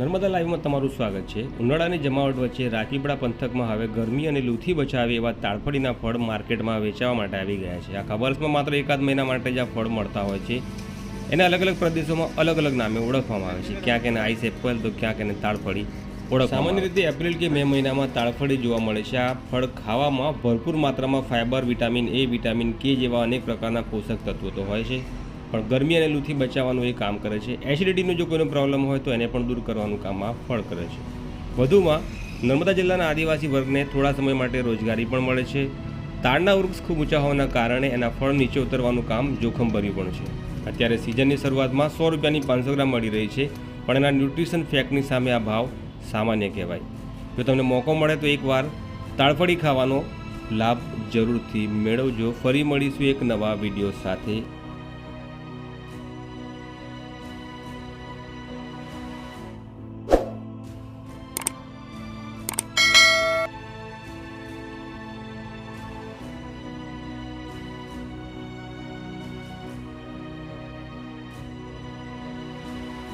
નર્મદા લાઈવમાં તમારું સ્વાગત છે. ઉનાળાની જમાવટ વચ્ચે રાજપીપળા પંથકમાં હવે ગરમી અને લૂથી બચાવે એવા તાળફળીના ફળ માર્કેટમાં વેચાવા માટે આવી ગયા છે. આખા વર્ષમાં માત્ર એકાદ મહિના માટે જ આ ફળ મળતા હોય છે. એને અલગ અલગ પ્રદેશોમાં અલગ અલગ નામે ઓળખવામાં આવે છે. ક્યાંક એને આઈસ એપલ તો ક્યાંક એને તાળફળી ઓળખ સામાન્ય રીતે એપ્રિલ કે મે મહિનામાં તાળફળી જોવા મળે છે. આ ફળ ખાવામાં ભરપૂર માત્રામાં ફાઇબર વિટામિન એ વિટામિન કે જેવા અનેક પ્રકારના પોષક તત્વો તો હોય છે. પણ ગરમી અને લૂથી બચાવવાનું એ કામ કરે છે. એસિડિટીનો જો કોઈનો પ્રોબ્લેમ હોય તો એને પણ દૂર કરવાનું કામ આ ફળ કરે છે. વધુમાં, નર્મદા જિલ્લાના આદિવાસી વર્ગને થોડા સમય માટે રોજગારી પણ મળે છે. તાડના વૃક્ષ ખૂબ ઊંચા હોવાના કારણે એના ફળ નીચે ઉતરવાનું કામ જોખમભર્યું પણ છે. અત્યારે સિઝનની શરૂઆતમાં સો રૂપિયાની પાંચસો ગ્રામ મળી રહી છે, પણ એના ન્યુટ્રિશન ફેક્ટની સામે આ ભાવ સામાન્ય કહેવાય. જો તમને મોકો મળે તો એકવાર તાળફળી ખાવાનો લાભ જરૂરથી મેળવજો. ફરી મળીશું એક નવા વીડિયો સાથે.